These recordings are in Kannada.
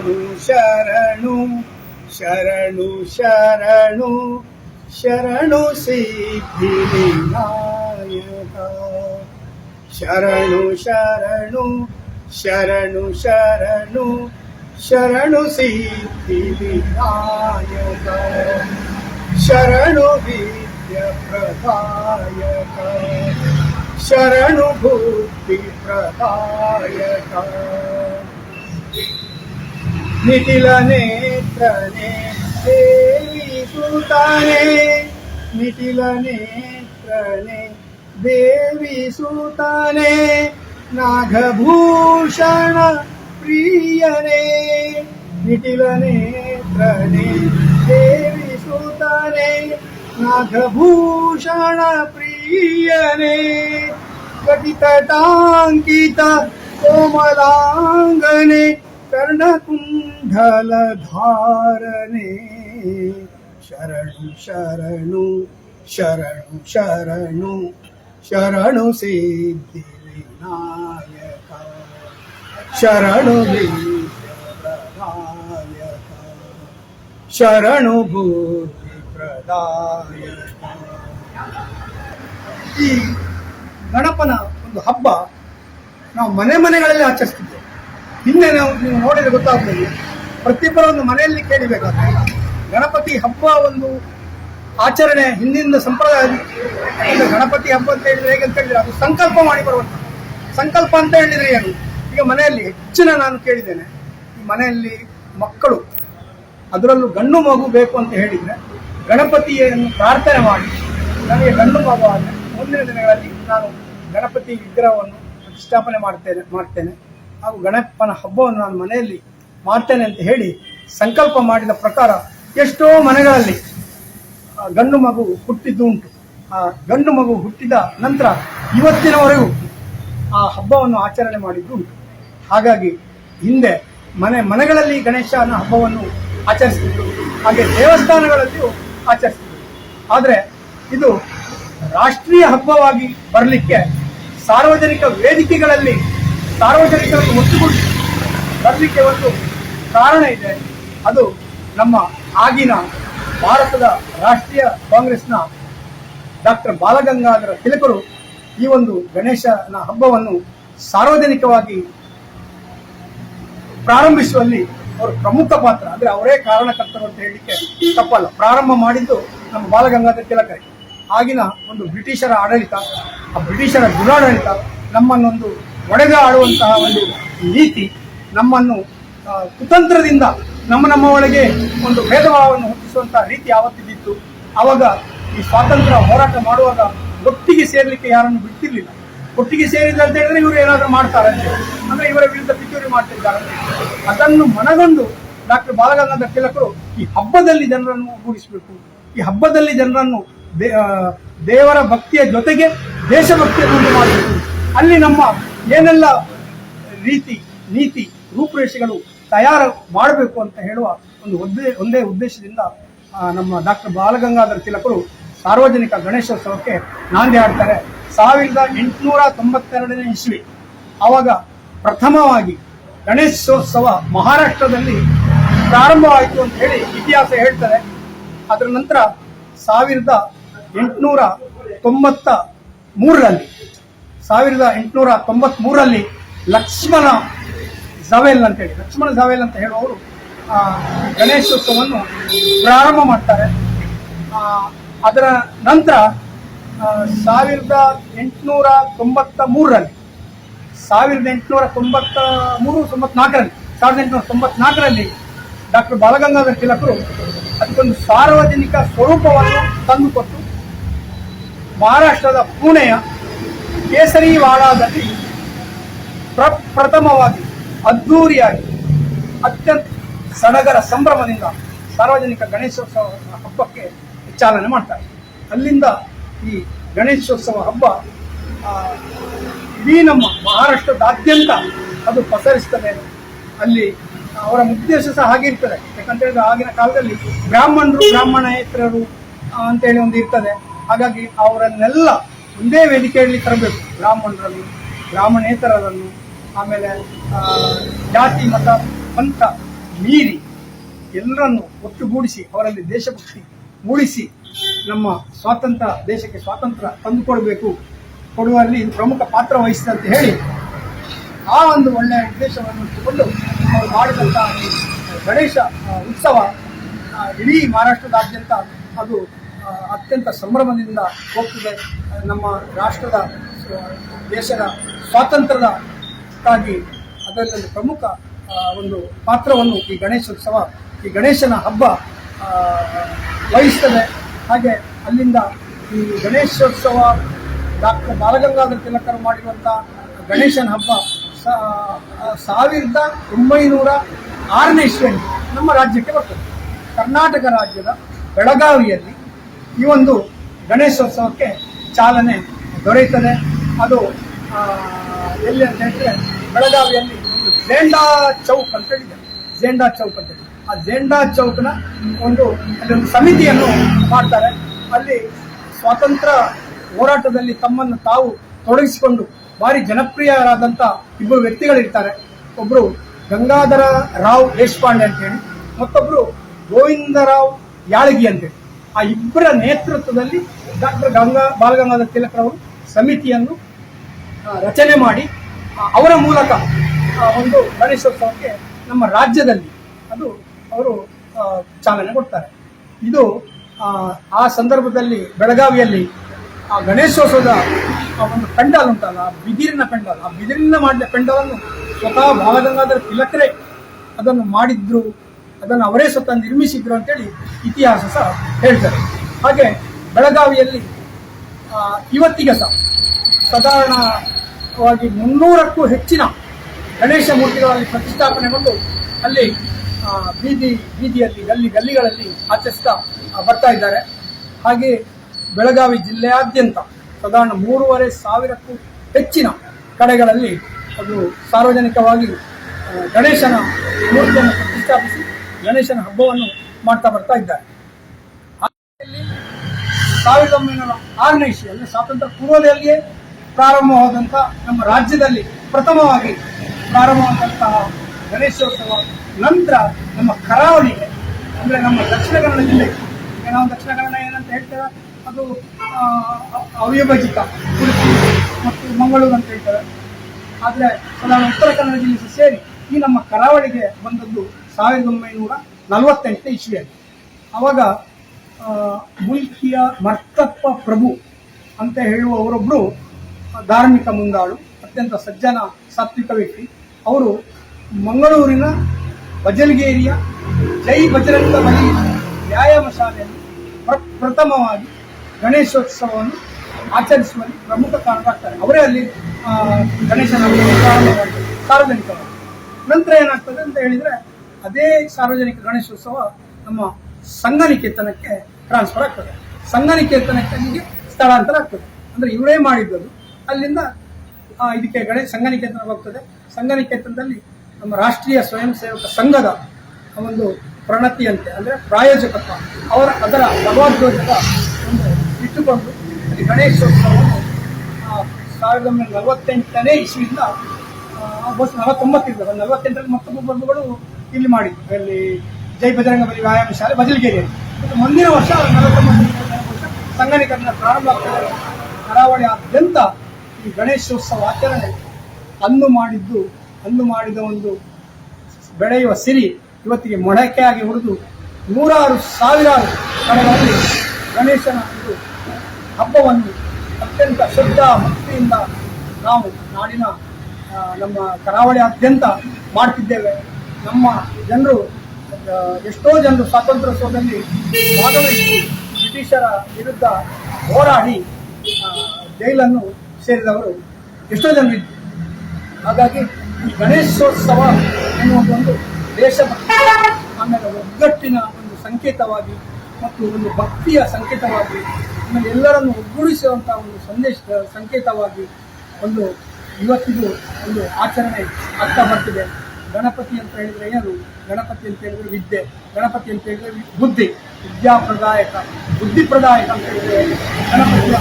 शरणु शरणु शरणु शरणु शरणु सिद्धिविनायका। शरणु शरणु शरणु शरणु शरणु सिद्धिविनायका। शरणु विद्यप्रदायक। शरणु भूतिप्रदायका। నిఖిల నేత్రనే సూతానే నిఖిల నేత్రనే దేవి సూతానే నాగభూషణ ప్రియనే నిఖిల నేత్రనే దేవి సూతానే నాగభూషణ ప్రియనే కటితటాంకిత కోమలాంగనే ಸುತಾನೆ ನಾಗಭೂಷಣ ಪ್ರಿಯನೇ ಕಟಿತಟಾಂಕಿತ ಕೋಮಲಾಂಗನೆ कर्णकुण्डलधारणे शरणु शरणु शरणु शरणु शरणु सिद्धिविनायक शरणु विद्यप्रदायक शरणु बुद्धिप्रदायक ಈ ಗಣಪನ ಒಂದು ಹಬ್ಬ ನಾವು ಮನೆ ಮನೆಗಳಲ್ಲಿ ಆಚರಿಸ್ತಿದ್ದೇವೆ ಹಿಂದೆ ನಾವು ನೀವು ನೋಡಿದ್ರೆ ಗೊತ್ತಾಗ್ತದೆ. ಪ್ರತಿಯೊಬ್ಬರ ಒಂದು ಮನೆಯಲ್ಲಿ ಕೇಳಿಬೇಕಾದ್ರೆ ಗಣಪತಿ ಹಬ್ಬ ಒಂದು ಆಚರಣೆ ಹಿಂದಿನ ಸಂಪ್ರದಾಯ ಗಣಪತಿ ಹಬ್ಬ ಅಂತ ಹೇಳಿದ್ರೆ ಹೇಗೆ ಅಂತ ಹೇಳಿದ್ರೆ ಅದು ಸಂಕಲ್ಪ ಮಾಡಿ ಬರುವಂತ ಸಂಕಲ್ಪ ಅಂತ ಹೇಳಿದ್ರೆ ಏನು? ಈಗ ಮನೆಯಲ್ಲಿ ಹೆಚ್ಚಿನ ನಾನು ಕೇಳಿದ್ದೇನೆ. ಈ ಮನೆಯಲ್ಲಿ ಮಕ್ಕಳು, ಅದರಲ್ಲೂ ಗಂಡು ಮಗು ಬೇಕು ಅಂತ ಹೇಳಿದ್ರೆ ಗಣಪತಿಯನ್ನು ಪ್ರಾರ್ಥನೆ ಮಾಡಿ, ನನಗೆ ಗಂಡು ಮಗು ಆದರೆ ಮುಂದಿನ ದಿನಗಳಲ್ಲಿ ನಾನು ಗಣಪತಿ ವಿಗ್ರಹವನ್ನು ಪ್ರತಿಷ್ಠಾಪನೆ ಮಾಡ್ತೇನೆ ಮಾಡ್ತೇನೆ. ಹಾಗೂ ಗಣಪನ ಹಬ್ಬವನ್ನು ನಾನು ಮನೆಯಲ್ಲಿ ಮಾಡ್ತೇನೆ ಅಂತ ಹೇಳಿ ಸಂಕಲ್ಪ ಮಾಡಿದ ಪ್ರಕಾರ ಎಷ್ಟೋ ಮನೆಗಳಲ್ಲಿ ಗಂಡು ಮಗು ಹುಟ್ಟಿದ್ದು ಉಂಟು. ಆ, ಗಂಡು ಮಗು ಹುಟ್ಟಿದ ನಂತರ ಇವತ್ತಿನವರೆಗೂ ಆ ಹಬ್ಬವನ್ನು ಆಚರಣೆ ಮಾಡಿದ್ದು ಉಂಟು. ಹಾಗಾಗಿ ಹಿಂದೆ ಮನೆ, ಮನೆಗಳಲ್ಲಿ ಗಣೇಶನ ಹಬ್ಬವನ್ನು ಆಚರಿಸ್ತಿದ್ರು ಹಾಗೆ ದೇವಸ್ಥಾನಗಳಲ್ಲಿಯೂ ಆಚರಿಸ್ತಿದ್ರು ಆದರೆ ಇದು ರಾಷ್ಟ್ರೀಯ ಹಬ್ಬವಾಗಿ ಬರಲಿಕ್ಕೆ ಸಾರ್ವಜನಿಕ ವೇದಿಕೆಗಳಲ್ಲಿ ಸಾರ್ವಜನಿಕರನ್ನು ಒಟ್ಟುಗೂಡಿಸಿ ಬರಲಿಕ್ಕೆ ಒಂದು ಕಾರಣ ಇದೆ. ಅದು ನಮ್ಮ ಆಗಿನ ಭಾರತದ ರಾಷ್ಟ್ರೀಯ ಕಾಂಗ್ರೆಸ್ನ ಡಾಕ್ಟರ್ ಬಾಲಗಂಗಾಧರ ತಿಲಕರು ಈ ಒಂದು ಗಣೇಶನ ಹಬ್ಬವನ್ನು ಸಾರ್ವಜನಿಕವಾಗಿ ಪ್ರಾರಂಭಿಸುವಲ್ಲಿ ಅವರು ಪ್ರಮುಖ ಪಾತ್ರ. ಅಂದ್ರೆ ಅವರೇ ಕಾರಣಕರ್ತರು ಅಂತ ಹೇಳಲಿಕ್ಕೆ ತಪ್ಪಲ್ಲ. ಪ್ರಾರಂಭ ಮಾಡಿದ್ದು ನಮ್ಮ ಬಾಲಗಂಗಾಧರ ತಿಲಕರೇ. ಆಗಿನ ಒಂದು ಬ್ರಿಟಿಷರ ಆಡಳಿತ, ಆ ಬ್ರಿಟಿಷರ ದುರಾಡಳಿತ ನಮ್ಮನ್ನೊಂದು ಒಡೆದ ಆಡುವಂತಹ ಒಂದು ನೀತಿ ನಮ್ಮನ್ನು ಕುತಂತ್ರದಿಂದ ನಮ್ಮ ನಮ್ಮ ಒಳಗೆ ಒಂದು ಭೇದಭಾವವನ್ನು ಹುಟ್ಟಿಸುವಂತಹ ರೀತಿ ಯಾವತ್ತಿದ್ದಿತ್ತು, ಆವಾಗ ಈ ಸ್ವಾತಂತ್ರ್ಯ ಹೋರಾಟ ಮಾಡುವಾಗ ಒಟ್ಟಿಗೆ ಸೇರ್ಲಿಕ್ಕೆ ಯಾರನ್ನು ಬಿಡ್ತಿರ್ಲಿಲ್ಲ. ಒಟ್ಟಿಗೆ ಸೇರಿದ್ದ ಅಂತ ಹೇಳಿದ್ರೆ ಇವರು ಏನಾದರೂ ಮಾಡ್ತಾರೆ ಅಂತ. ಅಂದ್ರೆ ಇವರ ವಿರುದ್ಧ ಪಿತೂರಿ ಮಾಡ್ತಿದ್ದಾರೆ ಅದನ್ನು ಮನಗೊಂಡು ಡಾಕ್ಟರ್ ಬಾಲಗಂಗಾಧರ್ ತಿಲಕರು ಈ ಹಬ್ಬದಲ್ಲಿ ಜನರನ್ನು ಒಗ್ಗೂಡಿಸಬೇಕು ಈ ಹಬ್ಬದಲ್ಲಿ ಜನರನ್ನು ದೇವರ ಭಕ್ತಿಯ ಜೊತೆಗೆ ದೇಶಭಕ್ತಿಯನ್ನು ಮಾಡಬೇಕು ಅಲ್ಲಿ ನಮ್ಮ ಏನೆಲ್ಲ ರೀತಿ, ನೀತಿ, ರೂಪುರೇಷೆಗಳು ತಯಾರು ಮಾಡಬೇಕು ಅಂತ ಹೇಳುವ ಒಂದು ಒಂದೇ ಒಂದೇ ಉದ್ದೇಶದಿಂದ ನಮ್ಮ ಡಾಕ್ಟರ್ ಬಾಲಗಂಗಾಧರ ತಿಲಕರು ಸಾರ್ವಜನಿಕ ಗಣೇಶೋತ್ಸವಕ್ಕೆ ನಾಂದಿ ಹಾಡ್ತಾರೆ. ಸಾವಿರದ ಎಂಟುನೂರ ತೊಂಬತ್ತೆರಡನೇ ಇಸ್ವಿ, ಆವಾಗ ಪ್ರಥಮವಾಗಿ ಗಣೇಶೋತ್ಸವ ಮಹಾರಾಷ್ಟ್ರದಲ್ಲಿ ಪ್ರಾರಂಭವಾಯಿತು ಅಂತ ಹೇಳಿ ಇತಿಹಾಸ ಹೇಳ್ತಾರೆ. ಅದರ ನಂತರ ಸಾವಿರದ ಎಂಟುನೂರ ತೊಂಬತ್ತ ಮೂರರಲ್ಲಿ ಸಾವಿರದ ಎಂಟುನೂರ ತೊಂಬತ್ತ್ ಮೂರರಲ್ಲಿ ಲಕ್ಷ್ಮಣ ಝವೇಲ್ ಅಂತ ಹೇಳಿ, ಲಕ್ಷ್ಮಣ ಝವೇಲ್ ಅಂತ ಹೇಳುವವರು ಗಣೇಶೋತ್ಸವವನ್ನು ಪ್ರಾರಂಭ ಮಾಡ್ತಾರೆ. ಅದರ ನಂತರ ಸಾವಿರದ ಎಂಟುನೂರ ತೊಂಬತ್ತ ಮೂರರಲ್ಲಿ, ಸಾವಿರದ ಎಂಟುನೂರ ತೊಂಬತ್ತ ಮೂರು, ತೊಂಬತ್ನಾಲ್ಕರಲ್ಲಿ, ಸಾವಿರದ ಎಂಟುನೂರ ತೊಂಬತ್ನಾಲ್ಕರಲ್ಲಿ ಡಾಕ್ಟರ್ ಬಾಲಗಂಗಾಧರ ತಿಲಕರು ಅದಕ್ಕೊಂದು ಸಾರ್ವಜನಿಕ ಸ್ವರೂಪವನ್ನು ತಂದುಕೊಟ್ಟು ಮಹಾರಾಷ್ಟ್ರದ ಪುಣೆಯ ಕೇಸರಿವಾಡಾದಲ್ಲಿ ಪ್ರ- ಪ್ರಥಮವಾಗಿ ಅದ್ಧೂರಿಯಾಗಿ, ಅತ್ಯಂತ ಸಡಗರ ಸಂಭ್ರಮದಿಂದ ಸಾರ್ವಜನಿಕ ಗಣೇಶೋತ್ಸವ ಹಬ್ಬಕ್ಕೆ ಚಾಲನೆ ಮಾಡ್ತಾರೆ. ಅಲ್ಲಿಂದ ಈ ಗಣೇಶೋತ್ಸವ ಹಬ್ಬ ಇಡೀ ನಮ್ಮ ಮಹಾರಾಷ್ಟ್ರದಾದ್ಯಂತ ಅದು ಪಸರಿಸ್ತದೆ. ಅಲ್ಲಿ ಅವರ ಉದ್ದೇಶ ಸಹ ಹಾಗೆ ಇರ್ತದೆ. ಯಾಕಂತ ಹೇಳಿದ್ರೆ ಆಗಿನ ಕಾಲದಲ್ಲಿ ಬ್ರಾಹ್ಮಣರು ಬ್ರಾಹ್ಮಣೇತರರು ಅಂತ ಅಂತೇಳಿ ಒಂದು ಇರ್ತದೆ. ಹಾಗಾಗಿ ಅವರನ್ನೆಲ್ಲ ಒಂದೇ ವೇದಿಕೆಯಲ್ಲಿ ತರಬೇಕು. ಬ್ರಾಹ್ಮಣರನ್ನು ಬ್ರಾಹ್ಮಣೇತರರನ್ನು, ಆಮೇಲೆ ಜಾತಿ, ಮತ, ಪಂಥ ಮೀರಿ ಎಲ್ಲರನ್ನು ಒಟ್ಟುಗೂಡಿಸಿ, ಅವರಲ್ಲಿ ದೇಶಭಕ್ತಿ ಮೂಡಿಸಿ, ನಮ್ಮ ಸ್ವಾತಂತ್ರ್ಯ, ದೇಶಕ್ಕೆ ಸ್ವಾತಂತ್ರ್ಯ ತಂದುಕೊಡಬೇಕು. ಕೊಡುವಲ್ಲಿ ಪ್ರಮುಖ ಪಾತ್ರ ವಹಿಸಿದೆ ಅಂತ ಹೇಳಿ, ಆ ಒಂದು ಒಳ್ಳೆಯ ಉದ್ದೇಶವನ್ನು ಇಟ್ಟುಕೊಂಡು ಅವರು ಮಾಡಿದಂಥ ಗಣೇಶ ಉತ್ಸವ ಇಡೀ ಮಹಾರಾಷ್ಟ್ರದಾದ್ಯಂತ ಅದು ಅತ್ಯಂತ ಸಂಭ್ರಮದಿಂದ ಹೋಗ್ತಿದೆ. ನಮ್ಮ ರಾಷ್ಟ್ರದ ದೇಶದ ಸ್ವಾತಂತ್ರ್ಯಕ್ಕಾಗಿ ಅದರಲ್ಲಿ ಪ್ರಮುಖ ಒಂದು ಪಾತ್ರವನ್ನು ಈ ಗಣೇಶೋತ್ಸವ ಈ ಗಣೇಶನ ಹಬ್ಬ ವಹಿಸ್ತದೆ. ಹಾಗೆ ಅಲ್ಲಿಂದ ಈ ಗಣೇಶೋತ್ಸವ ಡಾಕ್ಟರ್ ಬಾಲಗಂಗಾಧರ ತಿಲಕರು ಮಾಡಿರುವಂಥ ಗಣೇಶನ ಹಬ್ಬ ಸಾವಿರದ ಒಂಬೈನೂರ ಆರನೇ ಇಸ್ವಿಯಲ್ಲಿ ನಮ್ಮ ರಾಜ್ಯಕ್ಕೆ ಬರ್ತದೆ. ಕರ್ನಾಟಕ ರಾಜ್ಯದ ಬೆಳಗಾವಿಯಲ್ಲಿ ಈ ಒಂದು ಗಣೇಶೋತ್ಸವಕ್ಕೆ ಚಾಲನೆ ದೊರೆಯುತ್ತದೆ. ಅದು ಎಲ್ಲಿ ಅಂತ ಹೇಳಿದ್ರೆ ಬೆಳಗಾವಿಯಲ್ಲಿ ಒಂದು ಜೇಂಡಾ ಚೌಕ್ ಅಂತ ಹೇಳಿದೆ ಜೇಂಡಾ ಚೌಕ್ ಅಂತ ಹೇಳಿ ಆ ಜೇಂಡಾ ಚೌಕ್ನ ಒಂದು ಅಲ್ಲೊಂದು ಸಮಿತಿಯನ್ನು ಮಾಡ್ತಾರೆ. ಅಲ್ಲಿ ಸ್ವಾತಂತ್ರ್ಯ ಹೋರಾಟದಲ್ಲಿ ತಮ್ಮನ್ನು ತಾವು ತೊಡಗಿಸಿಕೊಂಡು ಭಾರಿ ಜನಪ್ರಿಯರಾದಂಥ ಇಬ್ಬರು ವ್ಯಕ್ತಿಗಳಿರ್ತಾರೆ. ಒಬ್ಬರು ಗಂಗಾಧರ ರಾವ್ ದೇಶಪಾಂಡೆ ಅಂತೇಳಿ ಮತ್ತೊಬ್ಬರು ಗೋವಿಂದರಾವ್ ಯಾಳಗಿ ಅಂತೇಳಿ ಆ ಇಬ್ಬರ ನೇತೃತ್ವದಲ್ಲಿ ಡಾಕ್ಟರ್ ಗಂಗಾ ಬಾಲಗಂಗಾಧರ ತಿಲಕರವರು ಸಮಿತಿಯನ್ನು ರಚನೆ ಮಾಡಿ ಅವರ ಮೂಲಕ ಒಂದು ಗಣೇಶೋತ್ಸವಕ್ಕೆ ನಮ್ಮ ರಾಜ್ಯದಲ್ಲಿ ಅದು ಅವರು ಚಾಲನೆ ಕೊಡ್ತಾರೆ. ಇದು ಆ, ಸಂದರ್ಭದಲ್ಲಿ ಬೆಳಗಾವಿಯಲ್ಲಿ ಆ ಗಣೇಶೋತ್ಸವದ ಒಂದು ಪೆಂಡಾಲ್ ಉಂಟಲ್ಲ ಆ ಬಿದಿರಿನ ಪೆಂಡಾಲ್ ಆ ಬಿದಿರಿನ ಮಾಡಿದ ಪೆಂಡಾಲನ್ನು ಸ್ವತಃ ಬಾಲಗಂಗಾಧರ ತಿಲಕರೇ ಅದನ್ನು ಮಾಡಿದ್ರು. ಅದನ್ನು ಅವರೇ ಸ್ವತಃ ನಿರ್ಮಿಸಿದ್ರು ಅಂತೇಳಿ ಇತಿಹಾಸ ಸಹ ಹೇಳ್ತಾರೆ. ಹಾಗೆ ಬೆಳಗಾವಿಯಲ್ಲಿ ಇವತ್ತಿಗೆ ಸಹ ಸಾಧಾರಣವಾಗಿ ಮುನ್ನೂರಕ್ಕೂ ಹೆಚ್ಚಿನ ಗಣೇಶ ಮೂರ್ತಿಗಳಲ್ಲಿ ಪ್ರತಿಷ್ಠಾಪನೆಗೊಂಡು ಅಲ್ಲಿ ಬೀದಿ, ಬೀದಿಯಲ್ಲಿ, ಗಲ್ಲಿ, ಗಲ್ಲಿಗಳಲ್ಲಿ ಆಚರಿಸ್ತಾ ಬರ್ತಾ ಇದ್ದಾರೆ. ಹಾಗೆ ಬೆಳಗಾವಿ ಜಿಲ್ಲೆಯಾದ್ಯಂತ ಸಾಧಾರಣ ಮೂರುವರೆ ಸಾವಿರಕ್ಕೂ ಹೆಚ್ಚಿನ ಕಡೆಗಳಲ್ಲಿ ಅದು ಸಾರ್ವಜನಿಕವಾಗಿ ಗಣೇಶನ ಮೂರ್ತಿಯನ್ನು ಪ್ರತಿಷ್ಠಾಪಿಸಿ ಗಣೇಶನ ಹಬ್ಬವನ್ನು ಮಾಡ್ತಾ ಬರ್ತಾ ಇದ್ದಾರೆ. ಸಾವಿರದ ಒಂಬೈನೂರ ಆರನೇ ಇಸ್ವಿಯಲ್ಲಿ ಸ್ವಾತಂತ್ರ್ಯ ಪೂರ್ವದಲ್ಲಿಯೇ ಪ್ರಾರಂಭವಾದಂಥ ನಮ್ಮ ರಾಜ್ಯದಲ್ಲಿ ಪ್ರಥಮವಾಗಿ ಪ್ರಾರಂಭವಾದಂತಹ ಗಣೇಶೋತ್ಸವ ನಂತರ ನಮ್ಮ ಕರಾವಳಿಗೆ, ಅಂದರೆ ನಮ್ಮ ದಕ್ಷಿಣ ಕನ್ನಡ ಜಿಲ್ಲೆ. ನಾವು ದಕ್ಷಿಣ ಕನ್ನಡ ಏನಂತ ಹೇಳ್ತೇವೆ ಅದು ಅವಿಭಜಿತ ಉಡುಪಿ ಮತ್ತು ಮಂಗಳೂರು ಅಂತ ಹೇಳ್ತೇವೆ ಆದರೆ ಉತ್ತರ ಕನ್ನಡ ಜಿಲ್ಲೆ ಸೇರಿ ಈ ನಮ್ಮ ಕರಾವಳಿಗೆ ಬಂದದ್ದು ಸಾವಿರದ ಒಂಬೈನೂರ ನಲವತ್ತೆಂಟನೇ ಇಸ್ವಿಯಲ್ಲಿ. ಅವಾಗ ಮುಲ್ಕಿಯ ಮರ್ತಪ್ಪ ಪ್ರಭು ಅಂತ ಹೇಳುವವರೊಬ್ಬರು ಧಾರ್ಮಿಕ ಮುಂದಾಳು, ಅತ್ಯಂತ ಸಜ್ಜನ ಸಾತ್ವಿಕ ವ್ಯಕ್ತಿ. ಅವರು ಮಂಗಳೂರಿನ ಬಜಲ್ಗೇರಿಯ ಜೈ ಬಜರಂಗ ಬಲಿ ವ್ಯಾಯಾಮ ಶಾಲೆಯಲ್ಲಿ ಪ್ರ- ಪ್ರಥಮವಾಗಿ ಗಣೇಶೋತ್ಸವವನ್ನು ಆಚರಿಸುವಲ್ಲಿ ಪ್ರಮುಖ ಕಾರಣರಾಗ್ತಾರೆ. ಅವರೇ ಅಲ್ಲಿ ಗಣೇಶನ ಪ್ರಾರಂಭ ಸಾರ್ವಜನಿಕವಾಗಿ. ನಂತರ ಏನಾಗ್ತದೆ ಅಂತ ಹೇಳಿದ್ರೆ ಅದೇ ಸಾರ್ವಜನಿಕ ಗಣೇಶೋತ್ಸವ ನಮ್ಮ ಸಂಘನಿಕೇತನಕ್ಕೆ ಟ್ರಾನ್ಸ್ಫರ್ ಆಗ್ತದೆ. ಸಂಘನಿಕೇತನಕ್ಕೆ ಅಲ್ಲಿಗೆ ಸ್ಥಳಾಂತರ ಆಗ್ತದೆ. ಅಂದ್ರೆ ಇವರೇ ಮಾಡಿದ್ದದು. ಅಲ್ಲಿಂದ ಇದಕ್ಕೆ ಗಣೇಶ ಸಂಘನಿಕೇತನ ಹೋಗ್ತದೆ. ಸಂಘನಿಕೇತನದಲ್ಲಿ ನಮ್ಮ ರಾಷ್ಟ್ರೀಯ ಸ್ವಯಂ ಸೇವಕ ಸಂಘದ ಒಂದು ಪ್ರಣತಿಯಂತೆ, ಅಂದ್ರೆ ಪ್ರಾಯೋಜಕತ್ವ, ಅವರ, ಅದರ ಭಗವದ್ಗೋಚಕ ಒಂದು ಇಟ್ಟುಕೊಂಡು ಅಲ್ಲಿ ಗಣೇಶೋತ್ಸವವನ್ನು ಸಾವಿರದ ಒಂಬೈನೂರ ನಲವತ್ತೆಂಟನೇ ಇಸ್ವಿಯಿಂದ ಆಲ್ಮೋಸ್ಟ್ ನಲವತ್ತೊಂಬತ್ತಿರ್ತದೆ ನಲವತ್ತೆಂಟರಲ್ಲಿ ಮತ್ತೊಬ್ಬ ಬಂಧುಗಳು ಇಲ್ಲಿ ಮಾಡಿದ್ದು ಅಲ್ಲಿ ಜೈ ಬಜರಂಗ ಬಲಿ ವ್ಯಾಯಾಮ ಶಾಲೆ ಬಜಲ್ಗೇರಿಯಲ್ಲಿ. ಮತ್ತು ಮುಂದಿನ ವರ್ಷ ನಲವತ್ತೊಂಬತ್ತನೇ ವರ್ಷ ಸಂಘನೀಕರಣ ಪ್ರಾರಂಭ ಆಗ್ತದೆ. ಕರಾವಳಿಯಾದ್ಯಂತ ಈ ಗಣೇಶೋತ್ಸವ ಆಚರಣೆ ಅಂದು ಮಾಡಿದ್ದು, ಅಂದು ಮಾಡಿದ ಒಂದು ಬೆಳೆಯುವ ಸಿರಿ ಇವತ್ತಿಗೆ ಮೊಳಕೆಯಾಗಿ ಉಳಿದು ನೂರಾರು ಸಾವಿರಾರು ಕಡೆಗಳಲ್ಲಿ ಗಣೇಶನ ಒಂದು ಹಬ್ಬವನ್ನು ಅತ್ಯಂತ ಶುದ್ಧ ಭಕ್ತಿಯಿಂದ ನಾವು ನಾಡಿನ ನಮ್ಮ ಕರಾವಳಿಯಾದ್ಯಂತ ಮಾಡ್ತಿದ್ದೇವೆ. ನಮ್ಮ ಜನರು ಎಷ್ಟೋ ಜನರು ಸ್ವಾತಂತ್ರ್ಯೋತ್ಸವದಲ್ಲಿ ಭಾಗವಹಿಸಿ ಬ್ರಿಟಿಷರ ವಿರುದ್ಧ ಹೋರಾಡಿ ಜೈಲನ್ನು ಸೇರಿದವರು ಎಷ್ಟೋ ಜನರು ಇದ್ದರು. ಹಾಗಾಗಿ ಈ ಗಣೇಶೋತ್ಸವ ಎನ್ನುವುದೊಂದು ದೇಶಭಕ್ತಿ ಆಮೇಲೆ ಒಗ್ಗಟ್ಟಿನ ಒಂದು ಸಂಕೇತವಾಗಿ ಮತ್ತು ಒಂದು ಭಕ್ತಿಯ ಸಂಕೇತವಾಗಿ ಆಮೇಲೆ ಎಲ್ಲರನ್ನು ಒಗ್ಗೂಡಿಸುವಂಥ ಒಂದು ಸಂದೇಶ, ಸಂಕೇತವಾಗಿ ಒಂದು ಇವತ್ತಿಗೂ ಒಂದು ಆಚರಣೆ ಆಗ್ತಾ ಬರ್ತಿದೆ. ಗಣಪತಿ ಅಂತ ಹೇಳಿದ್ರೆ ಏನು? ಗಣಪತಿ ಅಂತ ಹೇಳಿದ್ರೆ ವಿದ್ಯೆ. ಗಣಪತಿ ಅಂತ ಹೇಳಿದ್ರೆ ಬುದ್ಧಿ. ವಿದ್ಯಾಪ್ರದಾಯಕ ಬುದ್ಧಿಪ್ರದಾಯಕ ಅಂತ ಹೇಳಿದ್ರೆ ಗಣಪತಿಯ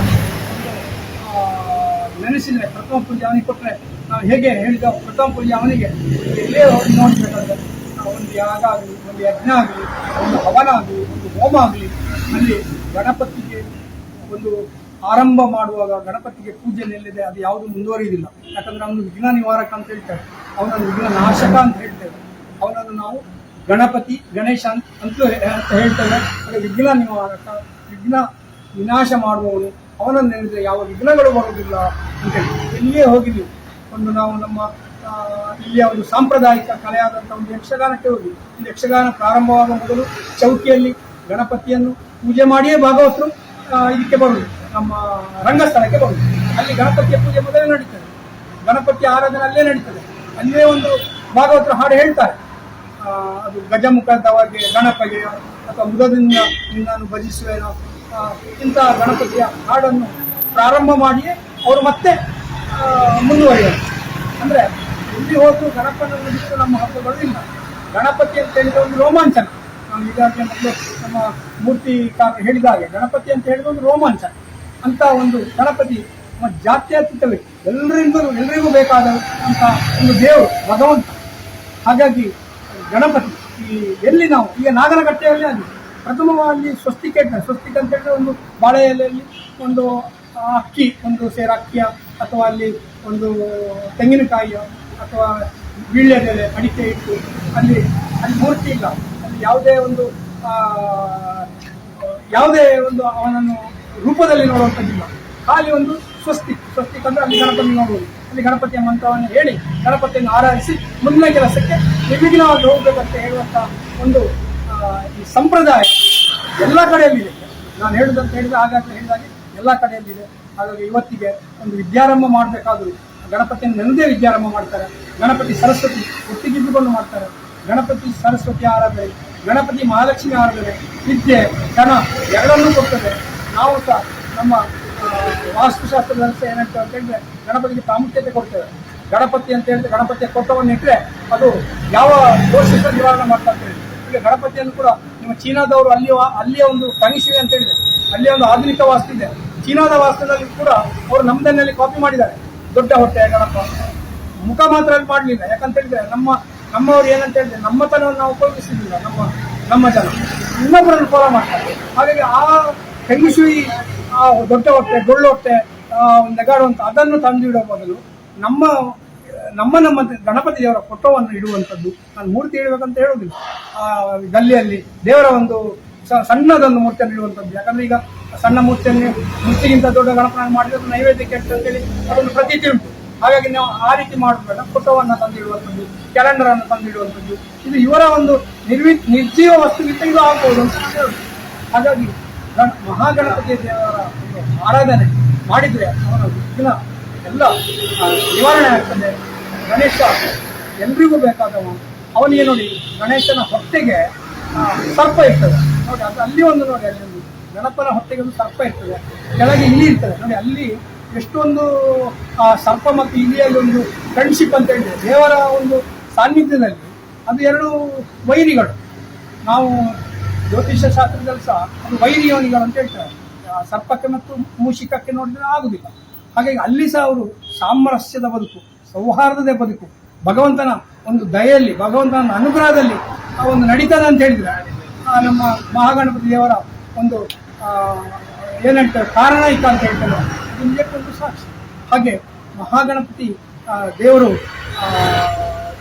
ನೆನೆಸಿದ್ರೆ ಪ್ರಥಮ ಪೂಜೆ ಅವನಿಗೆ ಕೊಟ್ಟರೆ ನಾವು ಹೇಗೆ ಹೇಳಿದ ಪ್ರಥಮ ಪೂಜೆ ಅವನಿಗೆ ಎಲ್ಲೇ ಹೋಗಿ ನೋಡಬೇಕಾದ್ರೆ ಒಂದು ಯಾಗ ಆಗಲಿ, ಒಂದು ಯಜ್ಞ ಆಗಲಿ, ಒಂದು ಹವನ ಆಗಲಿ, ಒಂದು ಹೋಮ ಆಗಲಿ, ಅಲ್ಲಿ ಗಣಪತಿಗೆ ಒಂದು ಆರಂಭ ಮಾಡುವಾಗ ಗಣಪತಿಗೆ ಪೂಜೆ ನಿಲ್ಲಿದೆ, ಅದು ಯಾವುದು ಮುಂದುವರಿಯುವುದಿಲ್ಲ ಯಾಕಂದ್ರೆ ಅವನು ವಿಘ್ನ ನಿವಾರಕ ಅಂತ ಹೇಳ್ತಾರೆ. ಅವನನ್ನು ವಿಘ್ನ ನಾಶಕ ಅಂತ ಹೇಳ್ತೇವೆ. ಅವನನ್ನು ನಾವು ಗಣಪತಿ, ಗಣೇಶ ಅಂತ ಹೇಳ್ತೇವೆ. ಹಾಗೆ ವಿಘ್ನ ನಿವಾರಕ ವಿಘ್ನ ವಿನಾಶ ಮಾಡುವವನು, ಅವನನ್ನು ಹೇಳಿದ್ರೆ ಯಾವ ವಿಘ್ನಗಳು ಬರುವುದಿಲ್ಲ ಅಂತ ಹೇಳಿ. ಎಲ್ಲಿಯೇ ಹೋಗಿ ಒಂದು ನಾವು ನಮ್ಮ ಇಲ್ಲಿಯ ಒಂದು ಸಾಂಪ್ರದಾಯಿಕ ಕಲೆಯಾದಂಥ ಒಂದು ಯಕ್ಷಗಾನಕ್ಕೆ ಹೋಗಿ. ಈ ಯಕ್ಷಗಾನ ಪ್ರಾರಂಭವಾಗುವ ಮೊದಲು ಚೌಕಿಯಲ್ಲಿ ಗಣಪತಿಯನ್ನು ಪೂಜೆ ಮಾಡಿಯೇ ಭಾಗವತರು ಇದಕ್ಕೆ ಬರುವುದು. ನಮ್ಮ ರಂಗಸ್ಥಳಕ್ಕೆ ಬರುವುದು. ಅಲ್ಲಿ ಗಣಪತಿಯ ಪೂಜೆ ಮೊದಲೇ ನಡೀತದೆ. ಗಣಪತಿ ಆರಾಧನೆ ಅಲ್ಲೇ ನಡೀತದೆ. ಅಲ್ಲೇ ಒಂದು ಭಾಗವತರು ಹಾಡು ಹೇಳ್ತಾರೆ. ಅದು ಗಜ ಮುಖಾಂತವಾಗಿ ಗಣಪಗೆ ಅಥವಾ ಮುಗದಿಂದ ನಿನ್ನನ್ನು ಭಜಿಸುವೇನೋ ಇಂತಹ ಗಣಪತಿಯ ಹಾಡನ್ನು ಪ್ರಾರಂಭ ಮಾಡಿಯೇ ಅವರು ಮತ್ತೆ ಮುಂದುವರಿಯೋದು ಅಂದರೆ ಇಲ್ಲಿ ಹೋದ್ರು ಗಣಪನನ್ನು ಬಿಟ್ಟು ನಮ್ಮ ಹಬ್ಬಗಳು ಇಲ್ಲ. ಗಣಪತಿ ಅಂತ ಹೇಳಿದ್ರೆ ಒಂದು ರೋಮಾಂಚನ. ನಾವು ಈಗಾಗಲೇ ಮೊದಲು ನಮ್ಮ ಮೂರ್ತಿಕಾರ ಹೇಳಿದ ಹಾಗೆ ಗಣಪತಿ ಅಂತ ಹೇಳಿದ್ರೆ ಒಂದು ರೋಮಾಂಚನ. ಅಂತ ಒಂದು ಗಣಪತಿ ನಮ್ಮ ಜಾತ್ಯತೀತ ವ್ಯಕ್ತಿ ಎಲ್ಲರಿಂದಲೂ ಎಲ್ಲರಿಗೂ ಬೇಕಾದ ಅಂತ ಒಂದು ದೇವರು, ಭಗವಂತ. ಹಾಗಾಗಿ ಗಣಪತಿ, ಈ ಎಲ್ಲಿ ನಾವು, ಈಗ ನಾಗರಕಟ್ಟೆಯಲ್ಲಿ ಅಲ್ಲಿ ಪ್ರಥಮವಾಗಿ ಸ್ವಸ್ತಿಕ ಸ್ವಸ್ತಿಕ ಅಂತ ಹೇಳಿದ್ರೆ ಒಂದು ಬಾಳೆ ಎಲೆಯಲ್ಲಿ ಒಂದು ಅಕ್ಕಿ, ಒಂದು ಸೇರ ಅಕ್ಕಿಯ, ಅಥವಾ ಅಲ್ಲಿ ಒಂದು ತೆಂಗಿನಕಾಯಿಯ, ಅಥವಾ ವೀಳ್ಯದೆಲೆ, ಅಡಿಕೆ ಇಟ್ಟು ಅಲ್ಲಿ ಅಲ್ಲಿ ಮೂರ್ತಿ ಇಲ್ಲ. ಅಲ್ಲಿ ಯಾವುದೇ ಒಂದು ಯಾವುದೇ ಒಂದು ಅವನನ್ನು ರೂಪದಲ್ಲಿ ನೋಡುವಂಥದ್ದಿಲ್ಲ. ಖಾಲಿ ಒಂದು ಸ್ವಸ್ತಿಕ್ ಸ್ವಸ್ತಿ ಅಂದ್ರೆ ಅಲ್ಲಿ ಗಣಪತಿ ನೋಡುವುದು ಅಲ್ಲಿ ಗಣಪತಿಯ ಮಂತ್ರವನ್ನು ಹೇಳಿ ಗಣಪತಿಯನ್ನು ಆರಾಧಿಸಿ ಮುಂದಿನ ಕೆಲಸಕ್ಕೆ ನಿರ್ವಿಘ್ನವಾಗಿ ಹೋಗಬೇಕಂತ ಹೇಳುವಂತ ಒಂದು ಈ ಸಂಪ್ರದಾಯ ಎಲ್ಲ ಕಡೆಯಲ್ಲಿದೆ. ನಾನು ಹೇಳುದಂತ ಹೇಳಿದ್ರೆ ಆಗಾಗ ಹೇಳಿದಾಗೆ ಎಲ್ಲ ಕಡೆಯಲ್ಲಿದೆ. ಹಾಗಾಗಿ ಇವತ್ತಿಗೆ ಒಂದು ವಿದ್ಯಾರಂಭ ಮಾಡಬೇಕಾದ್ರೂ ಗಣಪತಿಯನ್ನು ನೆನದೇ ವಿದ್ಯಾರಂಭ ಮಾಡ್ತಾರೆ. ಗಣಪತಿ ಸರಸ್ವತಿ ಒಟ್ಟಿಗಿದ್ದುಕೊಂಡು ಮಾಡ್ತಾರೆ. ಗಣಪತಿ ಸರಸ್ವತಿ ಆರಾಧನೆ, ಗಣಪತಿ ಮಹಾಲಕ್ಷ್ಮಿ ಆರಾಧನೆ, ವಿದ್ಯೆ, ಧನ ಎರಡನ್ನೂ ಕೊಡ್ತದೆ. ನಾವು ಸಹ ನಮ್ಮ ಸಹ ಏನಂತ ಅಂತ ಹೇಳಿದ್ರೆ ಗಣಪತಿಗೆ ಪ್ರಾಮುಖ್ಯತೆ ಕೊಡ್ತೇವೆ. ಗಣಪತಿ ಅಂತ ಹೇಳಿದ್ರೆ ಗಣಪತಿಯ ಕೊಟ್ಟವನ್ನು ಇಟ್ಟರೆ ಅದು ಯಾವ ದೋಷ ಸಹ ನಿವಾರಣೆ ಮಾಡ್ತಾ ಅಂತ ಹೇಳಿ ಈಗ ಗಣಪತಿಯನ್ನು ಕೂಡ ನಿಮ್ಮ ಚೀನಾದವರು ಅಲ್ಲಿ ಅಲ್ಲಿಯ ಒಂದು ಫಂಕ್ಷನ್ ಅಂತ ಹೇಳಿದೆ. ಅಲ್ಲಿಯ ಒಂದು ಆಧುನಿಕ ವಾಸ್ತು ಇದೆ. ಚೀನಾದ ವಾಸ್ತುದಲ್ಲಿ ಕೂಡ ಅವರು ನಮ್ದನ್ನಲ್ಲಿ ಕಾಪಿ ಮಾಡಿದ್ದಾರೆ. ದೊಡ್ಡ ಹೊಟ್ಟೆ ಗಣಪ. ಮುಖ ಮಾತ್ರ ಅಲ್ಲಿ ಮಾಡಲಿಲ್ಲ. ಯಾಕಂತ ಹೇಳಿದ್ರೆ ನಮ್ಮ, ನಮ್ಮವ್ರು ಏನಂತ ಹೇಳಿದ್ರೆ ನಮ್ಮತನವನ್ನು ನಾವು ಉಪಯೋಗಿಸಿದಿಲ್ಲ ನಮ್ಮ ನಮ್ಮ ಜನ. ಇನ್ನೊಬ್ಬರನ್ನು ಫಾಲೋ ಮಾಡ್ತಾರೆ. ಹಾಗಾಗಿ ಆ ಹೆಂಗಸುಯಿ ಆ ದೊಡ್ಡ ಹೊಟ್ಟೆ ಡೊಳ್ಳು ಹೊಟ್ಟೆ ಆ, ನೆಗಾಡುವಂತ ಅದನ್ನು ಇಡೋ ಬದಲು ನಮ್ಮ ನಮ್ಮ ನಮ್ಮ ಗಣಪತಿ ದೇವರ ಫೋಟೋವನ್ನು ಇಡುವಂಥದ್ದು. ನಾನು ಮೂರ್ತಿ ಇಡಬೇಕಂತ ಹೇಳೋದಿಲ್ಲ ಆ ಗಲ್ಲಿಯಲ್ಲಿ ದೇವರ ಒಂದು ಸಣ್ಣದೊಂದು ಮೂರ್ತಿಯನ್ನು ಇಡುವಂಥದ್ದು. ಯಾಕಂದ್ರೆ ಈಗ ಸಣ್ಣ ಮೂರ್ತಿಯನ್ನು ಮೂರ್ತಿಗಿಂತ ದೊಡ್ಡ ಗಣಪನ ಮಾಡಿದ್ರೆ ನೈವೇದ್ಯಕ್ಕೆ ಅಂತೇಳಿ ಅದೊಂದು ಪ್ರತೀತಿ ಉಂಟು. ಹಾಗಾಗಿ ನಾವು ಆ ರೀತಿ ಮಾಡಬೇಡ ಫೋಟೋವನ್ನು ತಂದಿಡುವಂಥದ್ದು ಕ್ಯಾಲೆಂಡರ್ ಅನ್ನು ತಂದಿಡುವಂಥದ್ದು ಇದು ಇವರ ಒಂದು ನಿರ್ವಿ ನಿರ್ಜೀವ ವಸ್ತುಗಿಂತ ಇದು ಆಗ್ಬೋದು ಅಂತ ಹಾಗಾಗಿ ಮಹಾಗಣಪತಿ ದೇವರ ಒಂದು ಆರಾಧನೆ ಮಾಡಿದ್ರೆ ಅವನ ವಿಘ್ನ ಎಲ್ಲ ನಿವಾರಣೆ ಆಗ್ತದೆ. ಗಣೇಶ ಎಲ್ರಿಗೂ ಬೇಕಾದವನು ಅವನಿಗೆ ನೋಡಿ, ಗಣೇಶನ ಹೊಟ್ಟೆಗೆ ಸರ್ಪ ಇರ್ತದೆ. ನೋಡಿ, ಅದು ಅಲ್ಲಿ ಒಂದು ನೋಡಿ, ಅಲ್ಲಿ ಒಂದು ಗಣಪನ ಹೊಟ್ಟೆಗೆ ಒಂದು ಸರ್ಪ ಇರ್ತದೆ. ಕೆಳಗೆ ಇಲಿ ಇರ್ತದೆ. ನೋಡಿ, ಅಲ್ಲಿ ಎಷ್ಟೊಂದು, ಆ, ಸರ್ಪ ಮತ್ತು ಇಲಿಯಲ್ಲಿ ಒಂದು ಫ್ರೆಂಡ್ಶಿಪ್ ಅಂತ ಹೇಳಿದೆ ದೇವರ ಒಂದು ಸಾನ್ನಿಧ್ಯದಲ್ಲಿ ಅದು ಎರಡು ವೈರಿಗಳು. ನಾವು ಜ್ಯೋತಿಷ್ಯ ಶಾಸ್ತ್ರದಲ್ಲಿ ಸಹ ಅದು ವೈರಿಯೋನಿಗಳು ಅಂತ ಹೇಳ್ತಾರೆ. ಸರ್ಪಕ್ಕೆ ಮತ್ತು ಮೂಷಿಕಕ್ಕೆ ನೋಡಿದ್ರೆ ಆಗುದಿಲ್ಲ. ಹಾಗಾಗಿ ಅಲ್ಲಿ ಸಹ ಅವರು ಸಾಮರಸ್ಯದ ಬದುಕು, ಸೌಹಾರ್ದದ ಬದುಕು, ಭಗವಂತನ ಒಂದು ದಯೆಯಲ್ಲಿ, ಭಗವಂತನ ಅನುಗ್ರಹದಲ್ಲಿ ಆ ಒಂದು ನಡೀತದೆ ಅಂತ ಹೇಳಿದ್ರೆ ನಮ್ಮ ಮಹಾಗಣಪತಿ ದೇವರ ಒಂದು ಏನು ಹೇಳ್ತಾರೆ ಕಾರಣಾಯಿಕ ಅಂತ ಹೇಳ್ತಾರೆ. ನಿಜಕ್ಕೊಂದು ಸಾಕ್ಷಿ. ಹಾಗೆ ಮಹಾಗಣಪತಿ ದೇವರು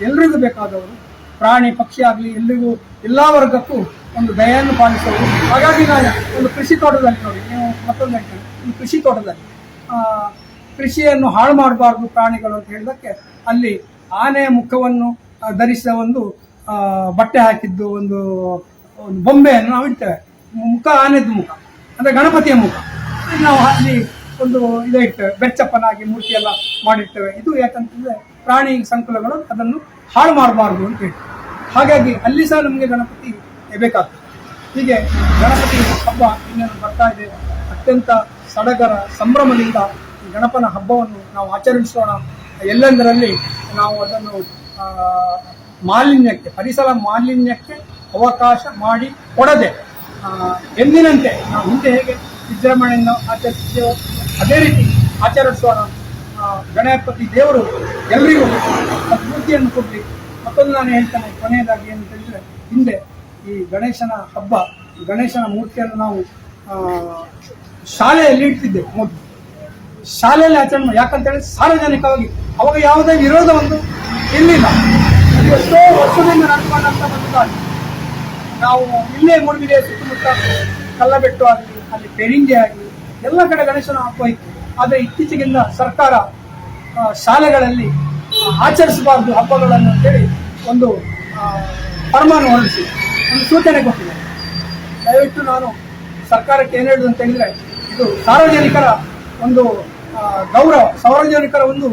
ಎಲ್ರಿಗೂ ಬೇಕಾದವರು, ಪ್ರಾಣಿ, ಪಕ್ಷಿ ಆಗಲಿ, ಎಲ್ಲಿಗೂ, ಎಲ್ಲ ವರ್ಗಕ್ಕೂ ಒಂದು ದಯೆಯನ್ನು ಪಾಲಿಸೋದು ಹಾಗಾಗಿ ನಾನು ಒಂದು ಕೃಷಿ ತೋಟದಲ್ಲಿ ನೋಡಿ, ನೀವು ಮತ್ತೊಂದು ಹೇಳ್ತೀನಿ. ಒಂದು ಕೃಷಿ ತೋಟದಲ್ಲಿ ಕೃಷಿಯನ್ನು ಹಾಳು ಮಾಡಬಾರ್ದು ಪ್ರಾಣಿಗಳು ಅಂತ ಹೇಳಿದಕ್ಕೆ ಅಲ್ಲಿ ಆನೆಯ ಮುಖವನ್ನು ಧರಿಸಿದ ಒಂದು ಬಟ್ಟೆ ಹಾಕಿದ್ದು, ಒಂದು ಒಂದು ಬೊಂಬೆಯನ್ನು ನಾವು ಇಡ್ತೇವೆ. ಮುಖ ಆನೆದ್ದು ಮುಖ, ಅಂದರೆ ಗಣಪತಿಯ ಮುಖ. ನಾವು ಅಲ್ಲಿ ಒಂದು ಇದು ಇಡ್ತೇವೆ, ಬೆಚ್ಚಪ್ಪನಾಗಿ ಮೂರ್ತಿಯೆಲ್ಲ ಮಾಡಿರ್ತೇವೆ. ಇದು ಯಾಕಂತಂದರೆ ಪ್ರಾಣಿ ಸಂಕುಲಗಳು ಅದನ್ನು ಹಾಳು ಮಾಡಬಾರ್ದು ಅಂತ ಹೇಳಿ. ಹಾಗಾಗಿ ಅಲ್ಲಿ ಸಹ ನಮಗೆ ಗಣಪತಿ ಬೇಕಾಗ್ತದೆ. ಹೀಗೆ ಗಣಪತಿ ಹಬ್ಬ ಇನ್ನೇನು ಬರ್ತಾ ಇದೆ, ಅತ್ಯಂತ ಸಡಗರ ಸಂಭ್ರಮದಿಂದ ಗಣಪನ ಹಬ್ಬವನ್ನು ನಾವು ಆಚರಿಸೋಣ. ಎಲ್ಲೆಂದರಲ್ಲಿ ನಾವು ಅದನ್ನು ಮಾಲಿನ್ಯಕ್ಕೆ, ಪರಿಸರ ಮಾಲಿನ್ಯಕ್ಕೆ ಅವಕಾಶ ಮಾಡಿ ಕೊಡದೆ ಎಂದಿನಂತೆ ನಾವು ಹಿಂದೆ ಹೇಗೆ ವಿಜೃಂಭಣೆಯನ್ನು ಆಚರಿಸಿದ್ದೇವೋ ಅದೇ ರೀತಿ ಆಚರಿಸೋಣ. ಗಣಪತಿ ದೇವರು ಎಲ್ರಿಗೂ ಸ್ಫೂರ್ತಿಯನ್ನು ಕೊಡಲಿ. ಮತ್ತೊಂದು ನಾನು ಹೇಳ್ತೇನೆ, ಕೊನೆಯದಾಗಿ ಏನು ಹೇಳಿದ್ರೆ, ಹಿಂದೆ ಈ ಗಣೇಶನ ಹಬ್ಬ, ಗಣೇಶನ ಮೂರ್ತಿಯನ್ನು ನಾವು ಶಾಲೆಯಲ್ಲಿ ಇಡ್ತಿದ್ದೆವು ಮೊದಲು. ಶಾಲೆಯಲ್ಲಿ ಆಚರಣೆ ಯಾಕಂತೇಳಿ ಸಾರ್ವಜನಿಕವಾಗಿ ಅವಾಗ ಯಾವುದೇ ವಿರೋಧ ಒಂದು ಇರಲಿಲ್ಲ ಎಷ್ಟೋ ವರ್ಷದಿಂದ ನಡ್ಕೊಂಡಂತ ನಾವು ಇಲ್ಲೇ ಮೂಡಿಗೆ ಸುತ್ತಮುತ್ತ ಕಲ್ಲಬೆಟ್ಟು ಆಗಲಿ, ಅಲ್ಲಿ ಪೆರಿಂಗೆ ಆಗಲಿ, ಎಲ್ಲ ಕಡೆ ಗಣೇಶನ ಹಬ್ಬ ಇತ್ತು. ಆದರೆ ಇತ್ತೀಚೆಗಿಂದ ಸರ್ಕಾರ ಶಾಲೆಗಳಲ್ಲಿ ಆಚರಿಸಬಾರ್ದು ಹಬ್ಬಗಳನ್ನು ಅಂತೇಳಿ ಒಂದು ಪರಮಾನು ಹೊರಡಿಸಿದೆ. ಹೊರಡಿಸಿ ಸೂಚನೆ ಕೊಟ್ಟಿದೆ ದಯವಿಟ್ಟು ನಾನು ಸರ್ಕಾರಕ್ಕೆ ಏನು ಹೇಳುದು ಅಂತ ಹೇಳಿದ್ರೆ, ಇದು ಸಾರ್ವಜನಿಕರ ಒಂದು ಗೌರವ, ಸಾರ್ವಜನಿಕರ ಒಂದು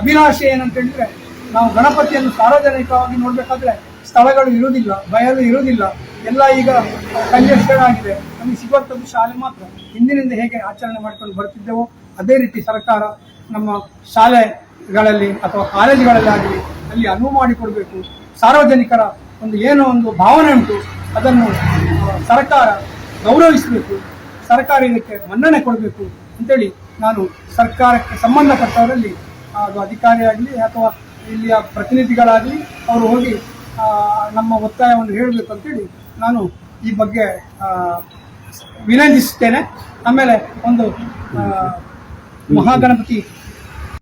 ಅಭಿಲಾಷೆ ಏನಂತ ಹೇಳಿದ್ರೆ, ನಾವು ಗಣಪತಿಯನ್ನು ಸಾರ್ವಜನಿಕವಾಗಿ ನೋಡಬೇಕಾದ್ರೆ ಸ್ಥಳಗಳು ಇರುವುದಿಲ್ಲ, ಬಯಲು ಇರುವುದಿಲ್ಲ. ಎಲ್ಲ ಈಗ ಕಂಜೆಸ್ಟೆಡ್ ಆಗಿದೆ. ನಮಗೆ ಸಿಗುವಂಥದ್ದು ಶಾಲೆ ಮಾತ್ರ. ಹಿಂದಿನಿಂದ ಹೇಗೆ ಆಚರಣೆ ಮಾಡಿಕೊಂಡು ಬರ್ತಿದ್ದೆವೋ, ಅದೇ ರೀತಿ ಸರ್ಕಾರ ನಮ್ಮ ಶಾಲೆಗಳಲ್ಲಿ ಅಥವಾ ಕಾಲೇಜುಗಳಲ್ಲಿ ಆಗಲಿ ಅಲ್ಲಿ ಅನುವು ಮಾಡಿಕೊಡಬೇಕು. ಸಾರ್ವಜನಿಕರ ಒಂದು ಏನೋ ಒಂದು ಭಾವನೆ ಉಂಟು. ಅದನ್ನು ಸರ್ಕಾರ ಗೌರವಿಸಬೇಕು. ಸರ್ಕಾರ ಇದಕ್ಕೆ ಮನ್ನಣೆ ಕೊಡಬೇಕು ಅಂತೇಳಿ ನಾನು ಸರ್ಕಾರಕ್ಕೆ ಸಂಬಂಧಪಟ್ಟವರಲ್ಲಿ ಅದು ಅಧಿಕಾರಿಯಾಗಲಿ ಅಥವಾ ಇಲ್ಲಿಯ ಪ್ರತಿನಿಧಿಗಳಾಗಲಿ ಅವರು ಹೋಗಿ ನಮ್ಮ ಒತ್ತಾಯವನ್ನು ಹೇಳಬೇಕು ಅಂತೇಳಿ ನಾನು ಈ ಬಗ್ಗೆ ವಿನಂತಿಸುತ್ತೇನೆ. ಆಮೇಲೆ ಒಂದು ಮಹಾಗಣಪತಿ